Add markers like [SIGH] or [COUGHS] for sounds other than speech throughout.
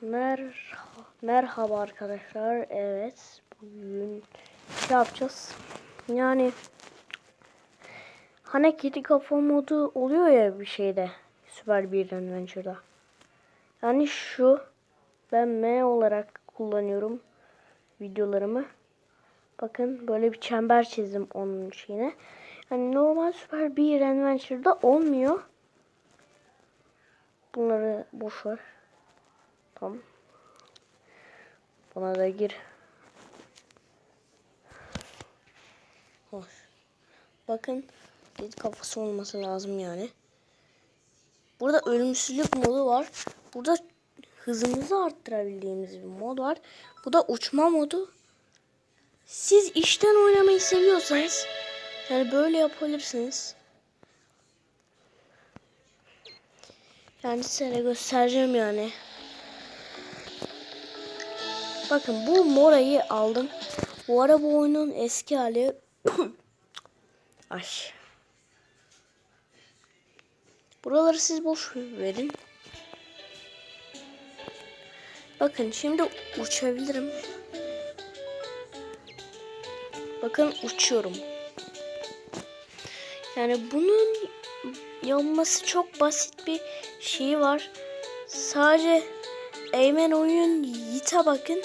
Mer Merhaba arkadaşlar. Evet. Bugün şey yapacağız. Yani hani kedi kafa modu oluyor ya bir şeyde. Süper bir Adventure'da. Yani şu ben M olarak kullanıyorum videolarımı. Bakın böyle bir çember çizdim onun şeyine. Yani normal süper bir Adventure'da olmuyor. Bunları boş ver. Tamam. Buna da gir. Hoş. Bakın bir kafası olması lazım yani. Burada ölümsüzlük modu var. Burada hızımızı arttırabildiğimiz bir mod var. Bu da uçma modu. Siz işten oynamayı seviyorsanız yani böyle yapabilirsiniz. Yani size göstereceğim yani. Bakın bu morayı aldım. Bu ara bu oyunun eski hali. [COUGHS] Ay. Buraları siz boş verin. Bakın şimdi uçabilirim. Bakın uçuyorum. Yani bunun yapması çok basit bir şey var. Sadece Eymen oyun Yiğit'e bakın.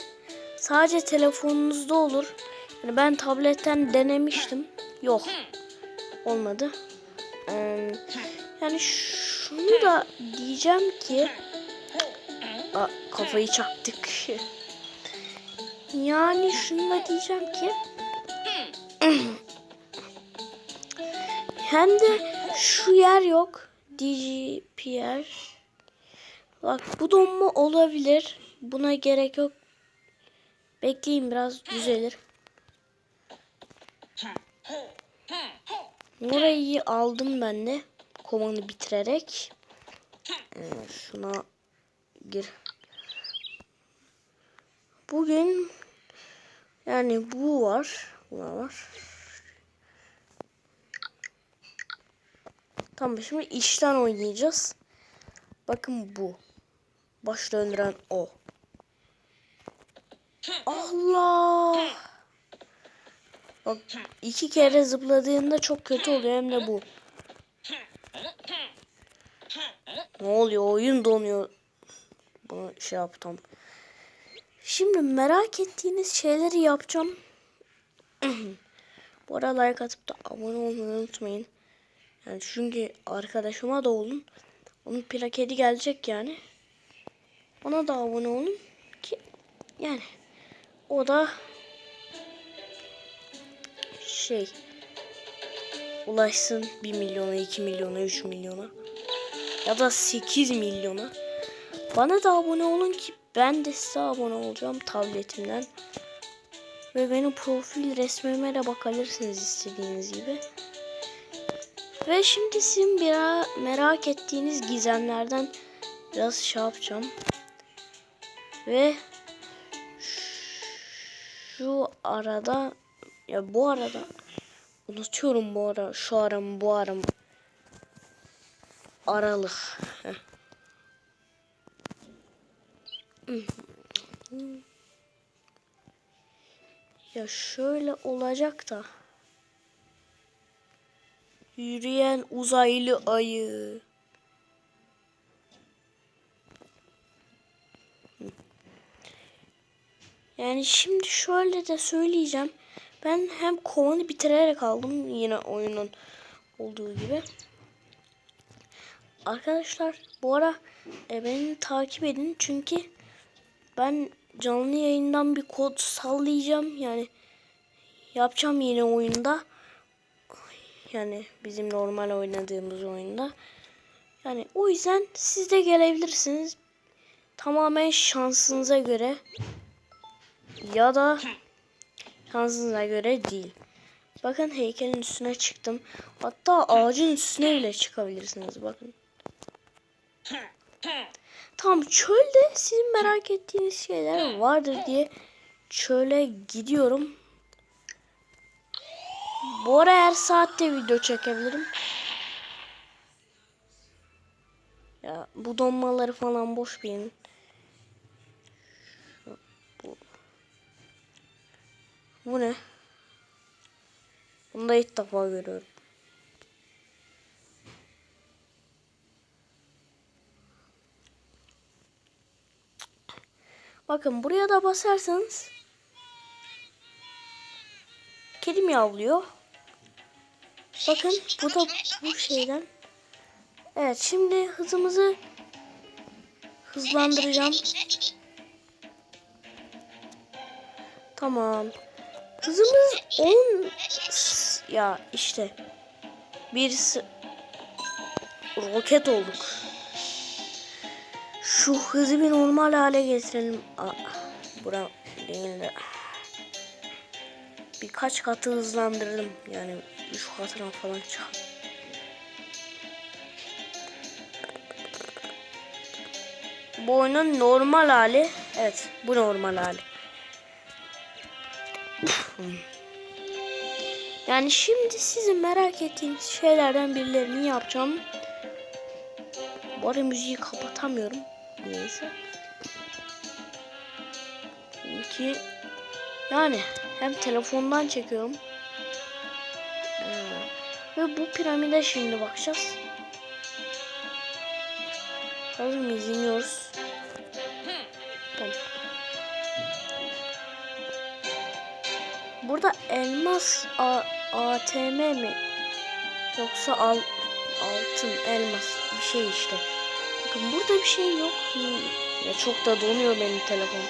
Sadece telefonunuzda olur. Yani ben tabletten denemiştim. Yok. Olmadı. Ee, yani şunu da diyeceğim ki Aa, kafayı çaktık. Yani şunu da diyeceğim ki hem de şu yer yok. DGPR. Bak bu donma olabilir. Buna gerek yok. Bekleyin biraz düzelir. Burayı aldım ben de. Kovanı bitirerek. Şuna gir. Bugün yani bu var. Bu var. Tamam şimdi işten oynayacağız. Bakın bu. Baş döndüren o. Allah. Bak iki kere zıpladığında çok kötü oluyor hem de bu. Ne oluyor? Oyun donuyor. Bunu şey yaptım. Şimdi merak ettiğiniz şeyleri yapacağım. bu arada like atıp da abone olmayı unutmayın. Yani çünkü arkadaşıma da olun. Onun plaketi gelecek yani. Ona da abone olun ki yani o da şey ulaşsın 1 milyona, 2 milyona, 3 milyona ya da 8 milyona. Bana da abone olun ki ben de size abone olacağım tabletimden. Ve benim profil resmime de bakabilirsiniz istediğiniz gibi. Ve şimdi sizin bir merak ettiğiniz gizemlerden biraz şey yapacağım. Ve şu arada ya bu arada unutuyorum bu ara şu aram bu aram aralık. Ya şöyle olacak da. Yürüyen uzaylı ayı. Yani şimdi şöyle de söyleyeceğim. Ben hem kovanı bitirerek aldım yine oyunun olduğu gibi. Arkadaşlar bu ara e, beni takip edin. Çünkü ben canlı yayından bir kod sallayacağım. Yani yapacağım yine oyunda. Yani bizim normal oynadığımız oyunda. Yani o yüzden siz de gelebilirsiniz. Tamamen şansınıza göre ya da şansınıza göre değil. Bakın heykelin üstüne çıktım. Hatta ağacın üstüne bile çıkabilirsiniz bakın. Tamam çölde sizin merak ettiğiniz şeyler vardır diye çöle gidiyorum. Bu ara her saatte video çekebilirim. Ya bu donmaları falan boş verin. Bu ne? Bunu da ilk defa görüyorum. Bakın buraya da basarsanız kedi miyavlıyor. Bakın bu da bu şeyden. Evet şimdi hızımızı hızlandıracağım. Tamam. Hızımız 10 s- ya işte bir roket olduk. Şu hızı bir normal hale getirelim. Bura değil de. Birkaç katı hızlandırdım. Yani 3 katına falan çık. Bu oyunun normal hali. Evet bu normal hali. Yani şimdi sizin merak ettiğiniz şeylerden birilerini yapacağım. Bu arada müziği kapatamıyorum. Neyse. Çünkü yani hem telefondan çekiyorum. Ee, ve bu piramide şimdi bakacağız. Hazır mıyız? İniyoruz. Burada elmas A ATM mi? Yoksa al altın elmas bir şey işte. Bakın burada bir şey yok. Hmm. Ya çok da donuyor benim telefon.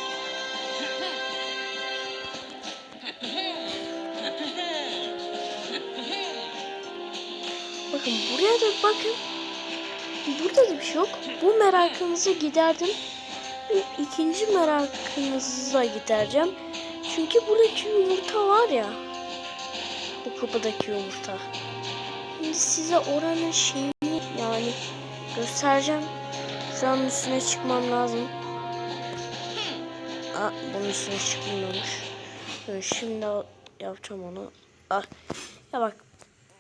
Bakın buraya da bakın. Burada da bir şey yok. Bu merakınızı giderdim. İkinci merakınızı da gidereceğim. Çünkü buradaki yumurta var ya. Bu kapıdaki yumurta. Şimdi size oranın şeyini yani göstereceğim. Şuranın üstüne çıkmam lazım. Aa, bunun üstüne çıkmıyormuş. Şimdi yapacağım onu. Ah. Ya bak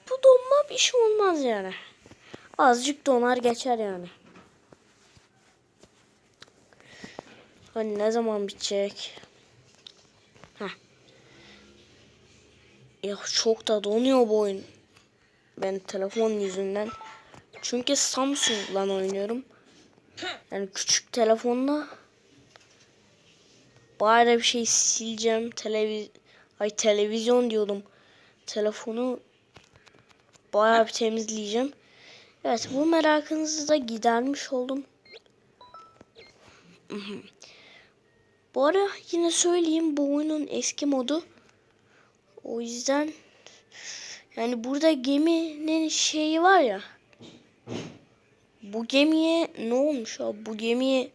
bu donma bir şey olmaz yani. Azıcık donar geçer yani. Hani ne zaman bitecek? Ya çok da donuyor bu oyun. Ben telefon yüzünden. Çünkü Samsung'la oynuyorum. Yani küçük telefonla bari bir şey sileceğim. Televiz Ay televizyon diyordum. Telefonu bayağı bir temizleyeceğim. Evet bu merakınızı da gidermiş oldum. Bu ara yine söyleyeyim bu oyunun eski modu. O yüzden yani burada geminin şeyi var ya. Bu gemiye ne olmuş abi? Bu gemiye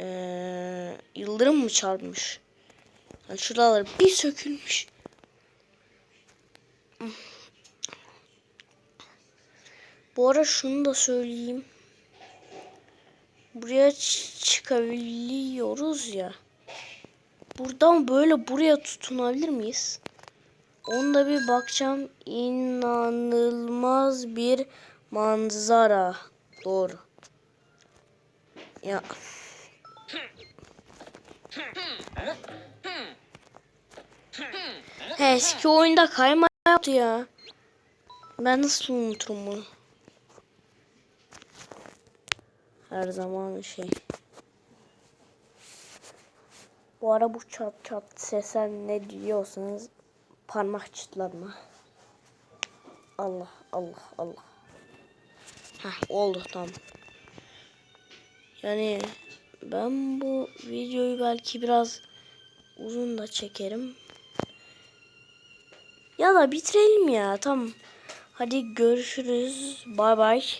eee, yıldırım mı çarpmış? Yani şuralar bir sökülmüş. Bu ara şunu da söyleyeyim. Buraya çıkabiliyoruz ya. Buradan böyle buraya tutunabilir miyiz? Onu da bir bakacağım. İnanılmaz bir manzara. Doğru. Ya. He, eski oyunda kayma yaptı ya. Ben nasıl unuturum bunu? Her zaman şey. Bu ara bu çat çat sesler ne diyorsanız parmak çıtlatma. Allah Allah Allah. Heh, oldu tamam. Yani ben bu videoyu belki biraz uzun da çekerim. Ya da bitirelim ya tamam. Hadi görüşürüz. Bay bay.